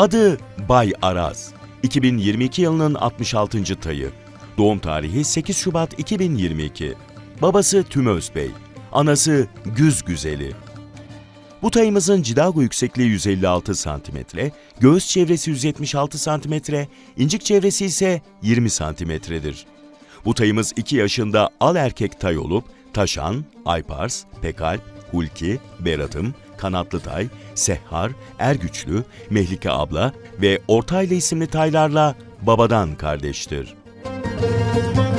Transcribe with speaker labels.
Speaker 1: Adı Bay Araz. 2022 yılının 66. tayı. Doğum tarihi 8 Şubat 2022. Babası Tümöz Bey. Anası Güz Güzeli. Bu tayımızın cidago yüksekliği 156 cm, göğüs çevresi 176 cm, incik çevresi ise 20 cm'dir. Bu tayımız 2 yaşında al erkek tay olup Taşan, Aypars, Pekal, Hulki, Berat'ım, Kanatlı Tay, Sehhar, Ergüçlü, Mehlike Abla ve Ortaylı isimli taylarla babadan kardeştir. Müzik